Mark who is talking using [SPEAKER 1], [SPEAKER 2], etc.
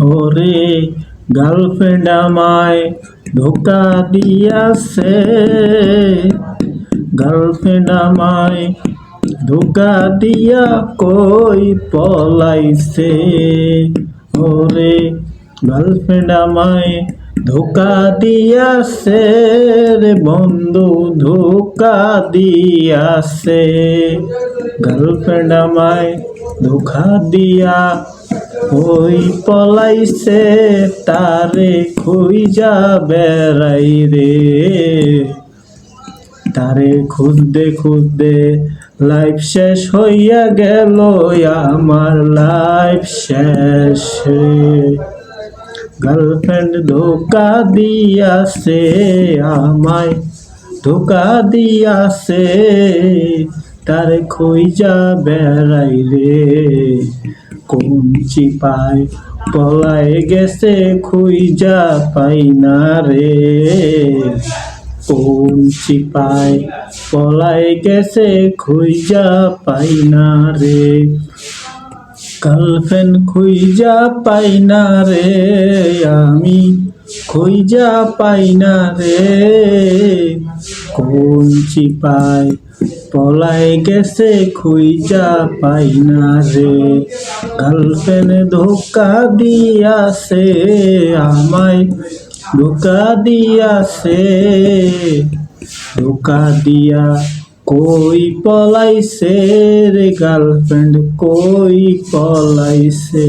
[SPEAKER 1] ওরে গার্লফ্রেন্ড আমায় ধোকা দিয়াছে। গার্লফ্রেন্ড আমায় ধোকা দিয়া কই পলাইছে? ওরে গার্লফ্রেন্ড আমায় ধোকা দিয়াছে রে বন্ধু, ধোকা দিয়াছে। গার্লফ্রেন্ড আমায় ধোকা দিয়া ওই পলাইছে তারে খুঁজা বেড়াই রে। তারে খুঁজতে খুঁজতে লাইফ শেষ হইয়া গেল, আমার লাইফ শেষ গার্লফ্রেন্ড ধোকা দিয়াছে, আমায় ধোকা দিয়াছে, তারে খুঁজা বেড়াই রে। কোন চিপায় পলায় গেছে খুইজা পাই না রে? কোন চিপায় পলায় গেছে খুইজা পাই না রে? গার্লফ্রেন্ড খুইজা পাই না রে? আমি খুঁজা পাই না রে। কোন চিপায় পলায় গেছে খুঁজা পাই না রে। গার্লফ্রেন্ড ধোকা দিয়াছে, আমায় ধোকা দিয়াছে। ধোকা দিয়া কই পলাইছে রে, গার্লফ্রেন্ড কই পলাইছে?